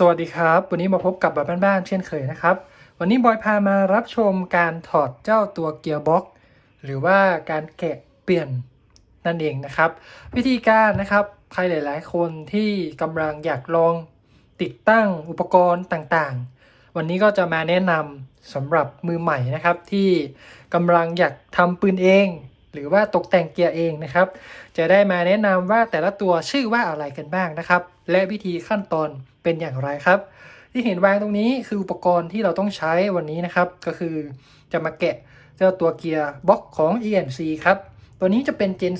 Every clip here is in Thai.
สวัสดีครับ วันนี้มาพบกับแบบบ้านๆเช่นเคยนะครับ วันนี้บอยพามารับชมการถอดเจ้าตัวเกียร์บ็อกหรือว่าการแกะเปลี่ยนนั่นเองนะครับ วิธีการนะครับใครหลายๆ คนที่กำลังอยากลองติดตั้งอุปกรณ์ต่างๆ วันนี้ก็จะมาแนะนำสำหรับมือใหม่นะครับที่กำลังอยากทำปืนเอง หรือว่าตกแต่งเกียร์เองนะครับ จะได้มาแนะนำว่าแต่ละตัวชื่อว่าอะไรกันบ้างนะครับ และวิธีขั้นตอนเป็นอย่างไรครับ ที่เห็นวางตรงนี้คืออุปกรณ์ที่เราต้องใช้วันนี้นะครับ ก็คือจะมาแกะเจ้าตัวเกียร์บล็อกของ ENC ครับ ตัวนี้จะเป็น Gen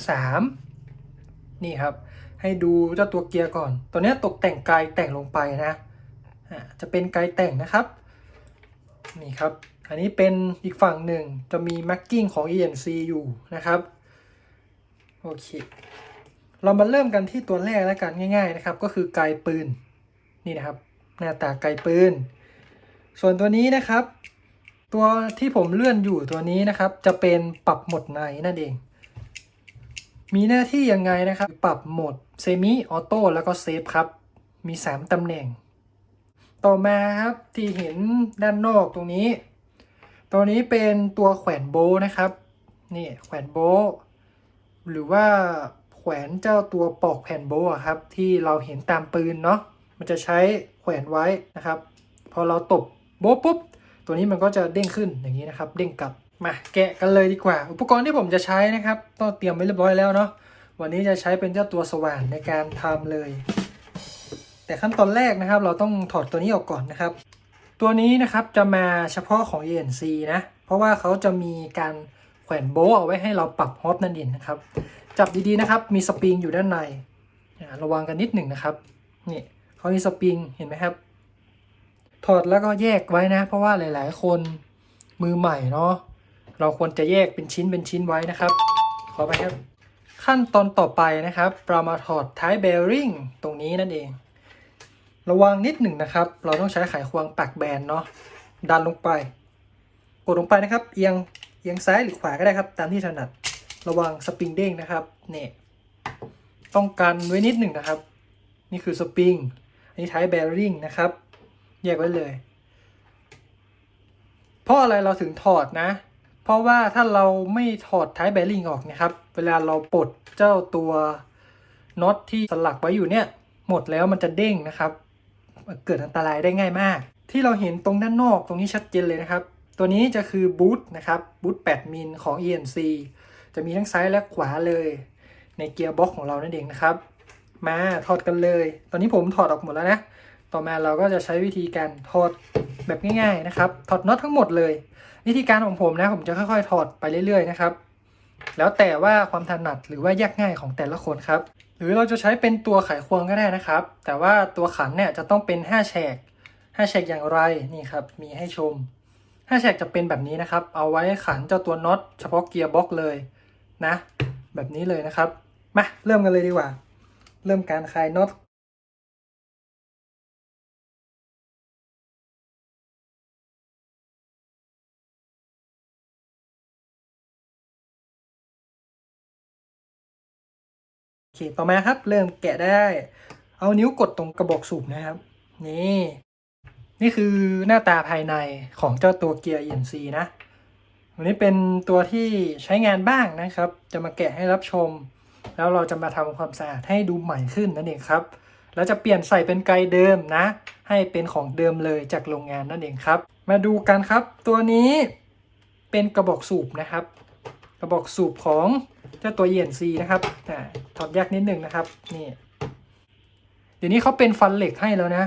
3 นี่ครับ ให้ดูเจ้าตัวเกียร์ก่อน ตัวนี้ตกแต่งไกลแต่งลงไปนะ จะเป็นไกลแต่งนะครับ นี่ครับ อันนี้เป็นอีกฝั่งหนึ่งจะมี marking ของ ENC อยู่นะครับโอเคเรามาเริ่มกันที่ตัวแรกแล้วกันง่ายๆนะครับ ก็คือไกลปืนนี่นะครับ หน้าตาไกลปืน ส่วนตัวนี้นะครับ ตัวที่ผมเลื่อนอยู่ตัวนี้นะครับ จะเป็นปรับโหมดในนั่นเอง มีหน้าที่ยังไงนะครับ ปรับโหมดเซมิออโต้แล้วก็เซฟครับ มี 3ตำแหน่ง ต่อมาครับที่เห็นด้านนอกตรงนี้ ตัวนี้เป็นตัวแขวนโบนะครับ นี่แขวนโบหรือว่าแขวนเจ้าตัวปอกแผ่นโบะครับ ที่เราเห็นตามปืนเนาะมันจะใช้แขวนไว้นะครับ พอเราตบโบปุ๊บ ตัวนี้มันก็จะเด้งขึ้นอย่างนี้นะครับ เด้งกลับมาแกะกันเลยดีกว่า อุปกรณ์ที่ผมจะใช้นะครับต้องเตรียมไว้เรียบร้อยแล้วเนาะวันนี้จะใช้เป็นเจ้าตัวสว่านในการทำเลย แต่ขั้นตอนแรกนะครับ เราต้องถอดตัวนี้ออกก่อนนะครับ ตัวนี้นะครับจะมาเฉพาะของ ENC นะ เพราะว่าเขาจะมีการแขวนโบว์เอาไว้ให้เราปรับฮอปนั่นเองนะครับ จับดีๆนะครับ มีสปริงอยู่ด้านใน ระวังกันนิดหนึ่งนะครับ นี่เขามีสปริงเห็นไหมครับ ถอดแล้วก็แยกไว้นะ เพราะว่าหลาย ๆ คนมือใหม่เนาะ เราควรจะแยกเป็นชิ้นเป็นชิ้นไว้นะครับ ขอไปครับ ขั้นตอนต่อไปนะครับ เรามาถอดท้ายเบริ่งตรงนี้นั่นเอง ระวังนิดหนึ่งนะครับ เราต้องใช้ไขควงปักแบนเนาะดันลงไป กดลงไปนะครับ เอียงเอียงซ้ายหรือขวาก็ได้ครับ ตามที่ถนัดระวังสปริงเด้งนะครับเนี่ยต้องกันไว้นิดหนึ่งนะครับ นี่คือสปริงอันนี้ท้ายเบริ่งนะครับ แยกไว้เลยเพราะอะไรเราถึงถอดนะ เพราะว่าถ้าเราไม่ถอดท้ายแบริ่งออกนะครับ เวลาเราปลดเจ้าตัวน็อตที่สลักไว้อยู่เนี่ย หมดแล้วมันจะเด้งนะครับ เกิดอันตรายได้ง่ายมาก ที่เราเห็นตรงด้านนอกตรงนี้ชัดเจนเลยนะครับ ตัวนี้จะคือบูทนะครับบูท8มิลของ ENC จะมีทั้งซ้ายและขวาเลย ในเกียร์บ็อกของเรานั่นเองนะครับ มาถอดกันเลย ตอนนี้ผมถอดออกหมดแล้วนะ ต่อมาเราก็จะใช้วิธีการถอดแบบง่าย ๆนะครับ ถอดน็อตทั้งหมดเลย วิธีการของผมนะผมจะค่อยๆ ถอดไปเรื่อยๆนะครับแล้วแต่ว่าความถนัดหรือว่ายากง่ายของแต่ละคนครับ หรือเราจะใช้เป็นตัวไขควงก็ได้นะครับ แต่ว่าตัวขันเนี่ยจะต้องเป็น5แฉก5แฉกอย่างไรนี่ครับมีให้ชม5แฉกจะเป็นแบบนี้นะครับ เอาไว้ขันเจ้าตัวน็อตเฉพาะเกียร์บ็อกเลยนะ แบบนี้เลยนะครับมาเริ่มกันเลยดีกว่า เริ่มการคลายน็อต เคต่อมาครับ เริ่มแกะได้ เอานิ้วกดตรงกระบอกสูบนะครับ นี่ นี่คือหน้าตาภายในของเจ้าตัวเกียร์ ENC นะวันนี้เป็นตัวที่ใช้งานบ้างนะครับ จะมาแกะให้รับชม แล้วเราจะมาทำความสะอาดให้ดูใหม่ขึ้นนั่นเองครับ แล้วจะเปลี่ยนใส่เป็นไกลเดิมนะ ให้เป็นของเดิมเลยจากโรงงานนั่นเองครับ มาดูกันครับ ตัวนี้เป็นกระบอกสูบนะครับ กระบอกสูบของ เจ้าตัว ENC นะครับอ่าถอดยากนิดหนึ่งนะครับ นี่ เดี๋ยวนี้เขาเป็นฟันเหล็กให้แล้วนะ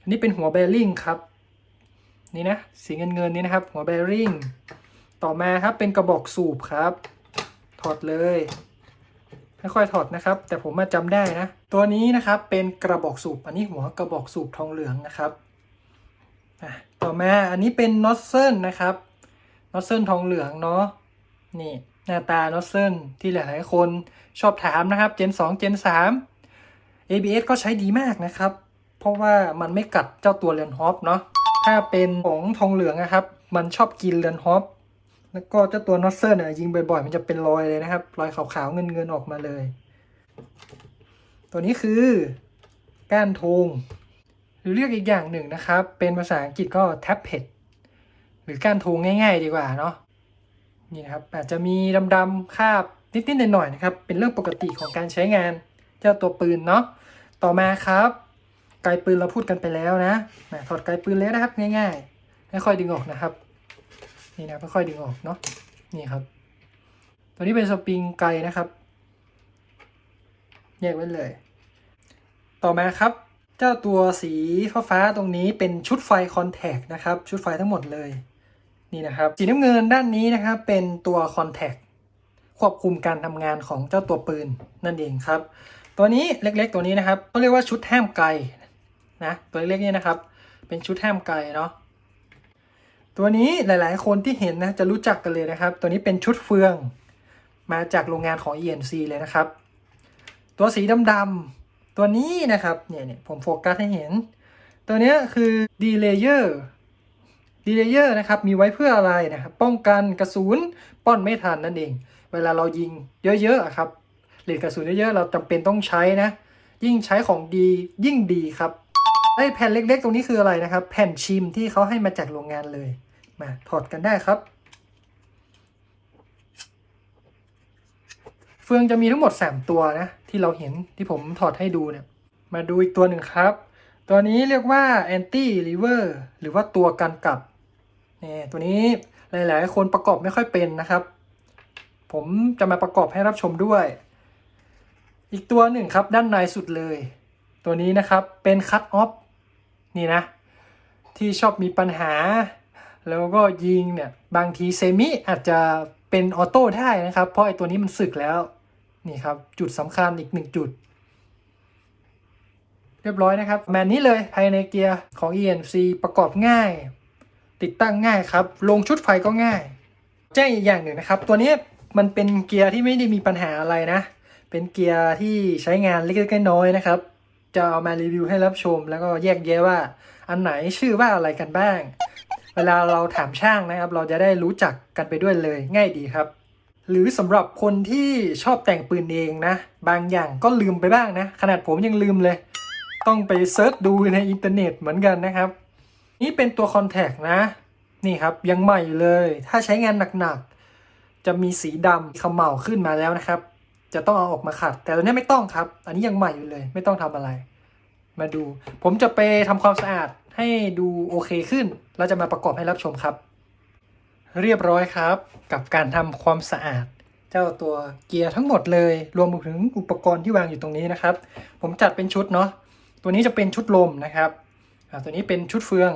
อันนี้เป็นหัวเบลลิงครับ นี่นะ สีเงินเงินนี้นะครับ หัวเบลลิงต่อมาครับเป็นกระบอกสูบครับ ถอดเลยค่อยๆถอดนะครับ แต่ผมมาจำได้นะ ตัวนี้นะครับเป็นกระบอกสูบ อันนี้หัวกระบอกสูบทองเหลืองนะครับต่อมาอันนี้เป็นน็อตเซิลนะครับน็อตเซิลทองเหลืองเนาะนี่ หน้าตาน็อตเซิลที่หลายๆ คนชอบถามนะครับ Gen 2 Gen 3 ABS ก็ใช้ดีมากนะครับ เพราะว่ามันไม่กัดเจ้าตัวเรือนฮอปเนาะถ้าเป็นของทองเหลืองนะครับ มันชอบกินเรือนฮอปแล้วก็เจ้าตัวน็อตเซิลเนี่ยยิงบ่อยๆ มันจะเป็นรอยเลยนะครับ รอยขาวๆเงินๆออกมาเลย ตัวนี้คือก้านทูงหรือเรียกอีกอย่างหนึ่งนะครับ เป็นภาษาอังกฤษก็แท็บเพ็ดหรือก้านทูงง่ายๆ ดีกว่าเนาะ นี่นะครับอาจจะมีดำๆคาบนิดๆหน่อยๆนะครับ เป็นเรื่องปกติของการใช้งานเจ้าตัวปืนเนาะต่อมาครับไกลปืนเราพูดกันไปแล้วนะนะถอดไกลปืนแล้วนะครับง่ายๆไม่ค่อยดึงออกนะครับ นี่นะไม่ค่อยดึงออกเนาะนี่ครับ ตัวนี้เป็นสปริงไกลนะครับ แยกไว้เลย ต่อมาครับ เจ้าตัวสีฟ้าๆตรงนี้เป็นชุดไฟคอนแทคนะครับ ชุดไฟทั้งหมดเลย นี่นะครับสีน้ำเงินด้านนี้นะครับเป็นตัวคอนแทคควบคุมการทำงานของเจ้าตัวปืนนั่นเองครับ ตัวนี้เล็กๆตัวนี้นะครับเขาเรียกว่าชุดแห้มไกนะตัวเล็กๆเนี่ยนะครับ เป็นชุดแห้มไกเนาะตัวนี้หลายๆ คนที่เห็นนะจะรู้จักกันเลยนะครับ ตัวนี้เป็นชุดเฟือง มาจากโรงงานของ ENC เลยนะครับ ตัวสีดำๆตัวนี้นะครับเนี่ยเนี่ยผมโฟกัสให้เห็น ตัว เนี้ยคือ delayer delayer นะครับมีไว้เพื่ออะไรนะครับป้องกันกระสุนป้อนไม่ทันนั่นเอง เวลาเรายิงเยอะๆครับหรือกระสุนเยอะๆเราจำเป็นต้องใช้นะ ยิ่งใช้ของดียิ่งดีครับไอ้แผ่นเล็กๆ ตรงนี้คืออะไรนะครับ แผ่นชิมที่เขาให้มาจากโรงงานเลยมาถอดกันได้ครับเฟืองจะมีทั้งหมด 3 ตัวนะ ที่เราเห็นที่ผมถอดให้ดูเนี่ยมาดูอีกตัวหนึ่งครับ ตัวนี้เรียกว่า anti lever หรือว่าตัวกันกลับ นี่ตัวนี้หลาย ๆ คนประกอบไม่ค่อยเป็นนะครับ ผมจะมาประกอบให้รับชมด้วย อีกตัวหนึ่งครับด้านในสุดเลย ตัวนี้นะครับเป็น cut off นี่นะ ที่ชอบมีปัญหา แล้วก็ยิงเนี่ย บางทีเซมิอาจจะเป็นออโต้ได้นะครับ เพราะไอตัวนี้มันสึกแล้ว นี่ครับ จุดสำคัญอีกหนึ่งจุด เรียบร้อยนะครับ แมนนี้เลยภายในเกียร์ของ ENC ประกอบง่าย ติดตั้งง่ายครับ ลงชุดไฟก็ง่ายแจ้งอีกอย่างหนึ่งนะครับ ตัวนี้มันเป็นเกียร์ที่ไม่ได้มีปัญหาอะไรนะ เป็นเกียร์ที่ใช้งานเล็กๆน้อยๆนะครับ จะเอามารีวิวให้รับชม แล้วก็แยกแยะว่า อันไหนชื่อว่าอะไรกันบ้าง เวลาเราถามช่างนะครับ เราจะได้รู้จักกันไปด้วยเลยง่ายดีครับ หรือสำหรับคนที่ชอบแต่งปืนเองนะ บางอย่างก็ลืมไปบ้างนะ ขนาดผมยังลืมเลย ต้องไปเซิร์ชดูในอินเทอร์เน็ตเหมือนกันนะครับ นี่เป็นตัวคอนแทคนะ นี่ครับยังใหม่เลย ถ้าใช้งานหนักๆ จะมีสีดำเขม่าขึ้นมาแล้วนะครับ จะต้องเอาออกมาขัด แต่ตัวนี้ไม่ต้องครับ อันนี้ยังใหม่อยู่เลย ไม่ต้องทำอะไร มาดู ผมจะไปทำความสะอาดให้ดูโอเคขึ้น แล้วจะมาประกอบให้รับชมครับ เรียบร้อยครับ กับการทำความสะอาดเจ้าตัวเกียร์ทั้งหมดเลย รวมถึงอุปกรณ์ที่วางอยู่ตรงนี้นะครับ ผมจัดเป็นชุดเนาะตัวนี้จะเป็นชุดลมนะครับ ตัวนี้เป็นชุดเฟือง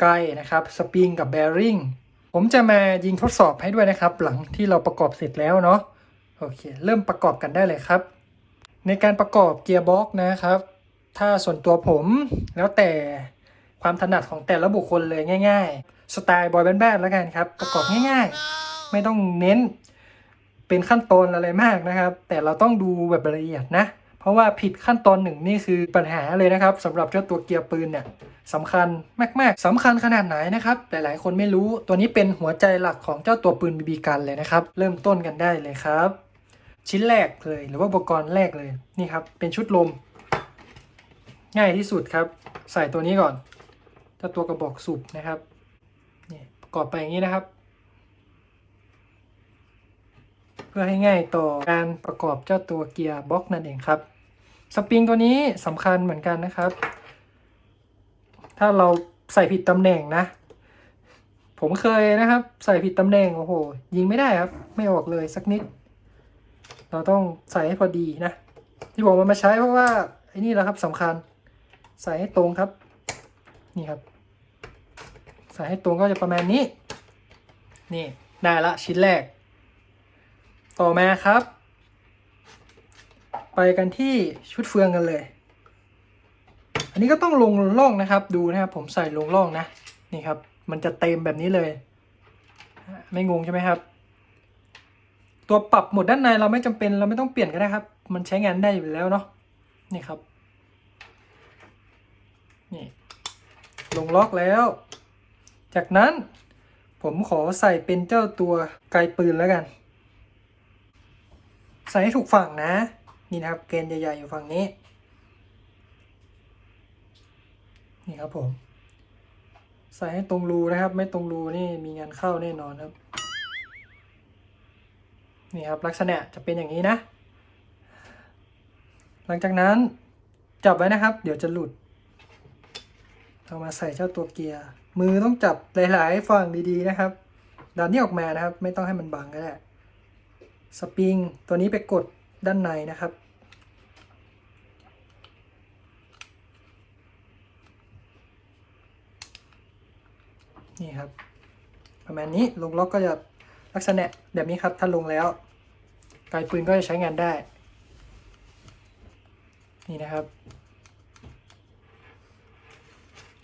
ไกลนะครับสปริงกับแบริ่งผมจะมายิงทดสอบให้ด้วยนะครับ หลังที่เราประกอบเสร็จแล้วเนาะโอเค เริ่มประกอบกันได้เลยครับ ในการประกอบเกียร์บ็อกนะครับ ถ้าส่วนตัวผมแล้วแต่ความถนัดของแต่ละบุคคลเลยง่าย ๆ สไตล์บอยแบนๆแล้วกันครับ ประกอบง่ายๆ ไม่ต้องเน้นเป็นขั้นตอนอะไรมากนะครับ แต่เราต้องดูแบบละเอียดนะ เพราะว่าผิดขั้นตอนหนึ่งนี่คือปัญหาเลยนะครับสำหรับเจ้าตัวเกียร์ปืนเนี่ยสำคัญมาก ๆสำคัญขนาดไหนนะครับ หลายๆ คนไม่รู้ตัวนี้เป็นหัวใจหลักของเจ้าตัวปืนบีบีกันเลยนะครับ เริ่มต้นกันได้เลยครับ ชิ้นแรกเลยหรือว่าอุปกรณ์แรกเลยนี่ครับ เป็นชุดลม ง่ายที่สุดครับ ใส่ตัวนี้ก่อนเจ้าตัวกระบอกสูบนะครับนี่ประกอบไปอย่างนี้นะครับ เพื่อให้ง่ายต่อการประกอบเจ้าตัวเกียร์บล็อกนั่นเองครับ สปริงตัวนี้สำคัญเหมือนกันนะครับ ถ้าเราใส่ผิดตำแหน่งนะ ผมเคยนะครับ ใส่ผิดตำแหน่งโอ้โห ยิงไม่ได้ครับ ไม่ออกเลยสักนิด เราต้องใส่ให้พอดีนะ ที่ผมมันมาใช้เพราะว่าไอ้นี่แหละครับสำคัญ ใส่ให้ตรงครับ นี่ครับ ใส่ให้ตรงก็จะประมาณนี้ นี่ได้ละชิ้นแรก ต่อมาครับ ไปกันที่ชุดเฟืองกันเลย อันนี้ก็ต้องลงล่องนะครับ ดูนะครับ ผมใส่ลงล่องนะ นี่ครับ มันจะเต็มแบบนี้เลย ไม่งงใช่ไหมครับ ตัวปรับหมดด้านในเราไม่จำเป็นเราไม่ต้องเปลี่ยนก็ได้ครับ มันใช้งานได้อยู่แล้วเนาะ นี่ครับ นี่ ลงล็อกแล้ว จากนั้นผมขอใส่เป็นเจ้าตัวไกลปืนแล้วกัน ใส่ให้ถูกฝั่งนะ นี่นะครับเกณฑ์ใหญ่ๆอยู่ฝั่งนี้ นี่ครับผม ใส่ให้ตรงรูนะครับ ไม่ตรงรูนี่มีงานเข้าแน่นอนครับ นี่ครับลักษณะจะเป็นอย่างนี้นะ หลังจากนั้นจับไว้นะครับ เดี๋ยวจะหลุดเอามาใส่เจ้าตัวเกียร์ มือต้องจับหลาย ๆ ฝั่งดีๆนะครับ ดันนี่ออกมานะครับ ไม่ต้องให้มันบังก็ได้ สปริงตัวนี้ไปกดด้านในนะครับ นี่ครับ ประมาณนี้ลงล็อกก็จะลักษณะแบบนี้ครับ ถ้าลงแล้วไกลปืนก็จะใช้งานได้ นี่นะครับ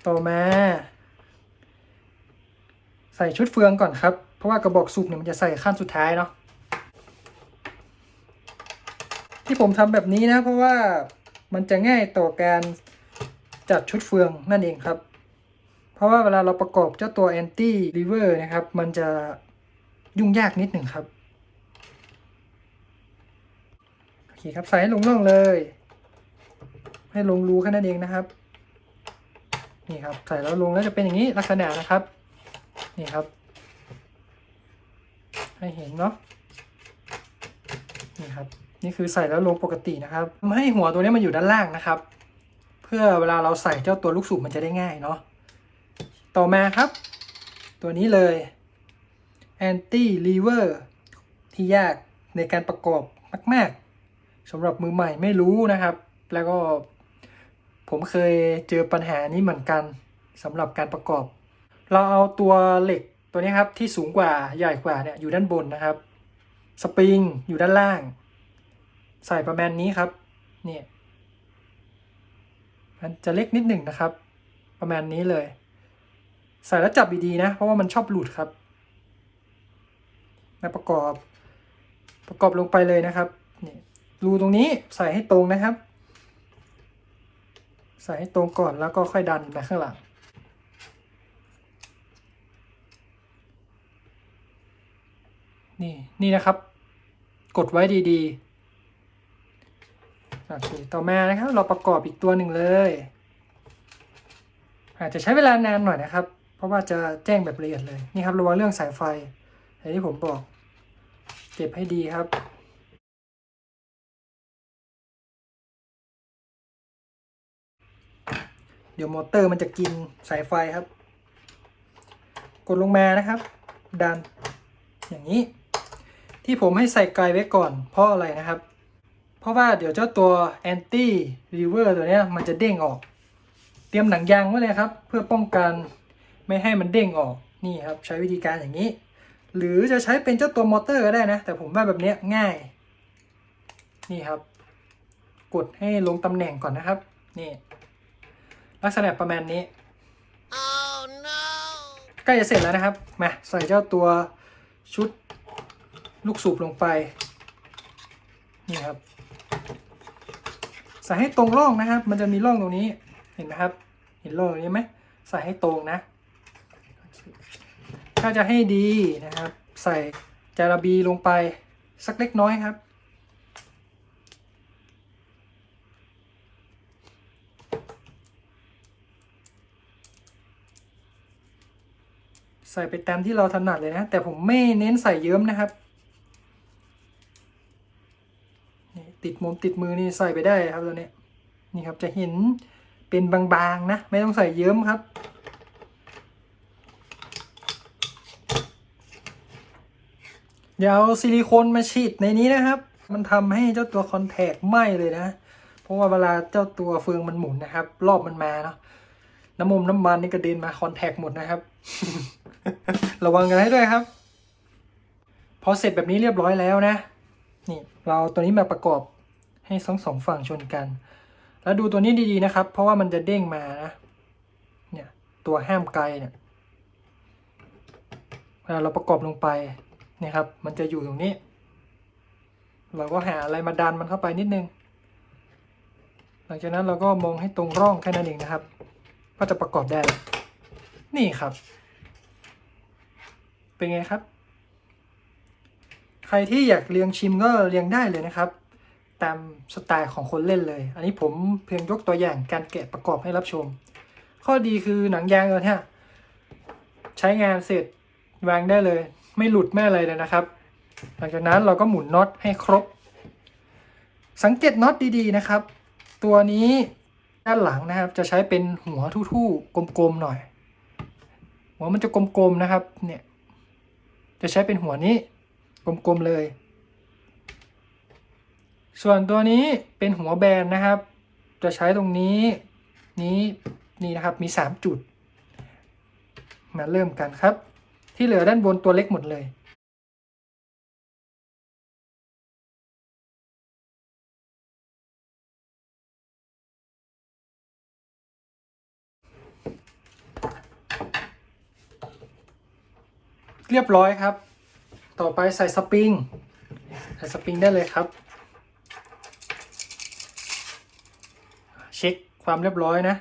ต่อมา ใส่ชุดเฟืองก่อนครับ เพราะว่ากระบอกสูบเนี่ยมันจะใส่ขั้นสุดท้ายเนาะที่ผมทำแบบนี้นะเพราะว่ามันจะง่ายต่อการจัดชุดเฟืองนั่นเองครับ เพราะว่าเวลาเราประกอบเจ้าตัว anti lever นะครับ มันจะยุ่งยากนิดหนึ่งครับ โอเคครับ ใส่ให้ลงร่องเลย ให้ลงรูแค่นั้นเองนะครับ นี่ครับ ใส่แล้วลงแล้วจะเป็นอย่างนี้ลักษณะนะครับ นี่ครับ ให้เห็นเนาะ นี่ครับ นี่คือใส่แล้วลงปกตินะครับทำให้หัวตัวนี้มันอยู่ด้านล่างนะครับ เพื่อเวลาเราใส่เจ้าตัวลูกสูบมันจะได้ง่ายเนาะ ต่อมาครับ ตัวนี้เลย anti lever ที่ยากในการประกอบมาก ๆสำหรับมือใหม่ไม่รู้นะครับ แล้วก็ผมเคยเจอปัญหานี้เหมือนกันสำหรับการประกอบ เราเอาตัวเหล็กตัวนี้ครับที่สูงกว่าใหญ่กว่าเนี่ยอยู่ด้านบนนะครับ สปริงอยู่ด้านล่าง ใส่ประมาณนี้ครับเนี่ยมันจะเล็กนิดหนึ่งนะครับ ประมาณนี้เลย ใส่แล้วจับดีๆนะ เพราะว่ามันชอบหลุดครับมาประกอบประกอบลงไปเลยนะครับนี่รูตรงนี้ใส่ให้ตรงนะครับ ใส่ให้ตรงก่อนแล้วก็ค่อยดันไปข้างหลังนี่นี่นะครับ กดไว้ดีๆโอเคต่อมานะครับ เราประกอบอีกตัวหนึ่งเลย อาจจะใช้เวลานานหน่อยนะครับ เพราะว่าจะแจ้งแบบละเอียดเลยนี่ครับระวังเรื่องสายไฟอย่างที่ผมบอกเก็บให้ดีครับเดี๋ยวมอเตอร์มันจะกินสายไฟครับ กดลงมานะครับ ดัน อย่างนี้ ที่ผมให้ใส่ไกลไว้ก่อน เพราะอะไรนะครับ เพราะว่าเดี๋ยวเจ้าตัว anti lever ตัวนี้มันจะเด้งออก เตรียมหนังยางไว้เลยครับ เพื่อป้องกัน ไม่ให้มันเด้งออกนี่ครับใช้วิธีการอย่างนี้ หรือจะใช้เป็นเจ้าตัวมอเตอร์ก็ได้นะ แต่ผมว่าแบบนี้ง่าย นี่ครับ กดให้ลงตำแหน่งก่อนนะครับ นี่ลักษณะประมาณนี้ Oh no! ใกล้จะเสร็จแล้วนะครับมาใส่เจ้าตัวชุดลูกสูบลงไป นี่ครับ ใส่ให้ตรงร่องนะครับ มันจะมีร่องตรงนี้เห็นไหมครับ เห็นร่องตรงนี้ไหมใส่ให้ตรงนะ ถ้าจะให้ดีนะครับ ใส่จาระบีลงไปสักเล็กน้อยครับ ใส่ไปตามที่เราถนัดเลยนะ แต่ผมไม่เน้นใส่เยิ้มนะครับติดมุมติดมือนี่ใส่ไปได้ครับตัวนี้นี่ครับจะเห็นเป็นบางๆนะ ไม่ต้องใส่เยิ้มครับ อย่าเอาซิลิโคนมาฉีดในนี้นะครับ มันทำให้เจ้าตัวคอนแทคไหม้เลยนะ เพราะว่าเวลาเจ้าตัวเฟืองมันหมุนนะครับ รอบมันมาเนาะน้ำมันน้ำมันนี่กระเด็นมาคอนแทคหมดนะครับ ระวังกันให้ด้วยครับ พอเสร็จแบบนี้เรียบร้อยแล้วนะ นี่เราเอาตัวนี้มาประกอบให้ทั้งสองฝั่งชนกัน แล้วดูตัวนี้ดีๆนะครับ เพราะว่ามันจะเด้งมานะ เนี่ยตัวห้ามไกลเนี่ยเวลาเราประกอบลงไป เนี่ยครับ มันจะอยู่ตรงนี้ เราก็หาอะไรมาดันมันเข้าไปนิดนึง หลังจากนั้นเราก็มองให้ตรงร่องแค่นั้นเองนะครับ ก็จะประกอบได้ นี่ครับ เป็นไงครับ ใครที่อยากเรียงชิมก็เรียงได้เลยนะครับ ตามสไตล์ของคนเล่นเลย อันนี้ผมเพียงยกตัวอย่างการแกะประกอบให้รับชม ข้อดีคือหนังยางตัวเนี้ยใช้งานเสร็จวางได้เลย ไม่หลุดไม่อะไรเลยนะครับ หลังจากนั้นเราก็หมุนน็อตให้ครบ สังเกตน็อตดีๆนะครับ ตัวนี้ด้านหลังนะครับ จะใช้เป็นหัวทู่ๆกลมๆหน่อย หัวมันจะกลมๆนะครับ เนี่ย จะใช้เป็นหัวนี้กลมๆเลย ส่วนตัวนี้เป็นหัวแบนนะครับ จะใช้ตรงนี้นี้นี่นะครับมี 3 จุด มาเริ่มกันครับ ที่เหลือด้านบนตัวเล็กหมดเลยเรียบร้อยครับ ต่อไปใส่สปริง ใส่สปริงได้เลยครับ เช็คความเรียบร้อยนะ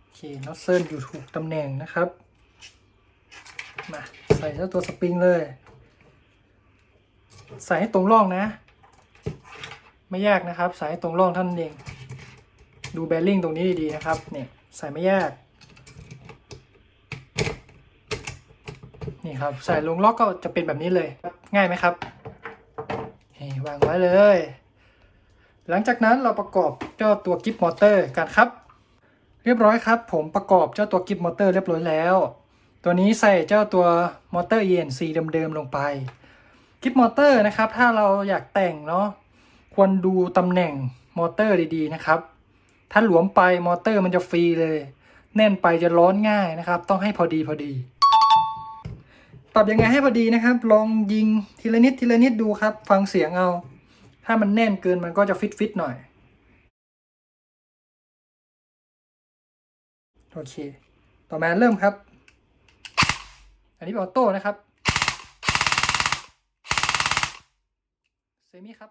โอเคน็อตเซิลอยู่ถูกตำแหน่งนะครับ มาใส่เจ้าตัวสปริงเลย ใส่ให้ตรงร่องนะ ไม่ยากนะครับ ใส่ให้ตรงร่องท่านเอง ดูแบริ่งตรงนี้ดีๆนะครับเนี่ยใส่ไม่ยาก นี่ครับใส่ลงล็อกก็จะเป็นแบบนี้เลยง่ายไหมครับนี่วางไว้เลย หลังจากนั้นเราประกอบเจ้าตัวกิฟต์มอเตอร์กันครับ เรียบร้อยครับ ผมประกอบเจ้าตัวกิฟต์มอเตอร์เรียบร้อยแล้ว ตัวนี้ใส่เจ้าตัวมอเตอร์ ENC เดิมๆลงไปกิฟต์มอเตอร์นะครับ ถ้าเราอยากแต่งเนาะควรดูตำแหน่งมอเตอร์ดีๆนะครับ ถ้าหลวมไปมอเตอร์มันจะฟรีเลย แน่นไปจะร้อนง่ายนะครับ ต้องให้พอดีพอดีปรับยังไงให้พอดีนะครับ ลองยิงทีละนิดทีละนิดดูครับ ฟังเสียงเอา ถ้ามันแน่นเกินมันก็จะฟิตฟิตๆหน่อยโอเค ต่อมาเริ่มครับ อันนี้เป็นออโต้นะครับเซมิครับ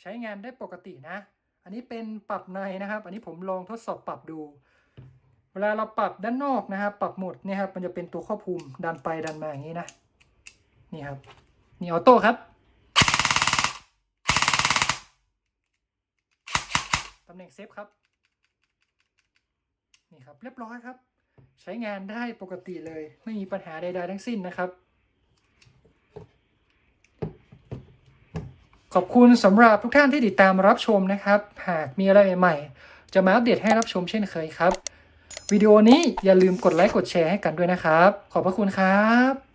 ใช้งานได้ปกตินะ อันนี้เป็นปรับในนะครับ อันนี้ผมลองทดสอบปรับดู เวลาเราปรับด้านนอกนะครับ ปรับหมดเนี่ยครับ มันจะเป็นตัวควบคุมดันไปดันมาอย่างนี้นะ นี่ครับ นี่ออโต้ครับตำแหน่งเซฟครับ นี่ครับเรียบร้อยครับ ใช้งานได้ปกติเลย ไม่มีปัญหาใดๆทั้งสิ้นนะครับ ขอบคุณสำหรับทุกท่านที่ติดตามรับชมนะครับ หากมีอะไรใหม่ๆ จะมาอัปเดตให้รับชมเช่นเคยครับ วิดีโอนี้อย่าลืมกดไลค์กดแชร์ให้กันด้วยนะครับ ขอบพระคุณครับ